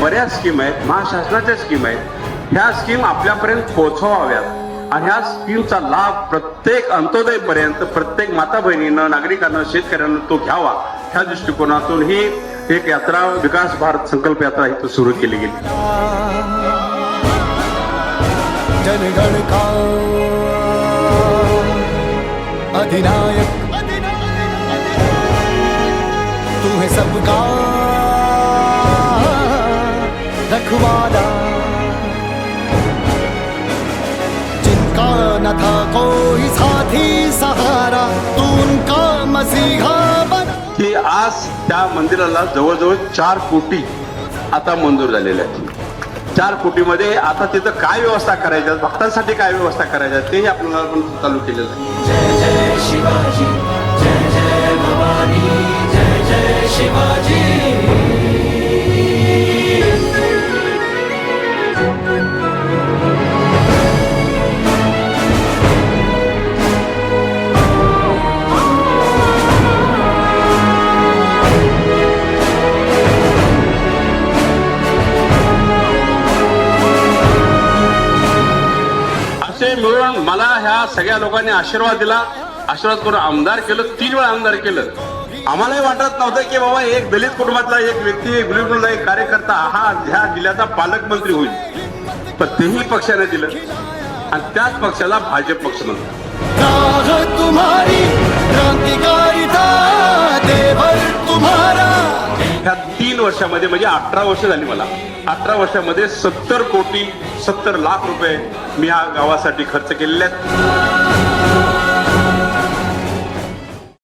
बऱ्याच स्कीम आहेत महाशासनाच्या स्कीम आहेत. ह्या स्कीम आपल्यापर्यंत पोहोचवाव्यात. आणि ह्या स्कीमचा लाभ प्रत्येक अंत्योदयपर्यंत प्रत्येक माता बहिणीनं नागरिकांना शेतकऱ्यांना तो घ्यावा. ह्या दृष्टिकोनातून ही एक यात्रा विकास भारत संकल्प यात्रा इथं सुरू केली गेली. अधिनायक। तू हे सबका रखवाला जिनका न था कोई साथी सहारा तू उनका मसीहा बना। की आज त्या मंदिराला जवळजवळ चार कोटी आता मंजूर झालेल्या आहेत. चार कोटीमध्ये आता तिथं काय व्यवस्था करायच्या भक्तांसाठी काय व्यवस्था करायच्या तेही आपल्याला पण चालू केलेलं आहे. मिळून मला ह्या सगळ्या लोकांनी आशीर्वाद दिला. आशीर्वाद करून आमदार केलं तीन वेळा आमदार केलं. आम्हालाही वाटत नव्हतं की बाबा एक दलित कुटुंबातला एक व्यक्ती एक कुटुंबातला एक कार्यकर्ता हा ह्या जिल्ह्याचा पालकमंत्री होईल. पण तेही पक्षाने दिलं. आणि त्याच पक्षाला भाजप पक्ष म्हणतो ह्या तीन वर्षामध्ये म्हणजे अठरा वर्ष झाली मला. अठरा वर्षामध्ये सत्तर कोटी सत्तर लाख रुपये मी ह्या गावासाठी खर्च केलेले आहेत.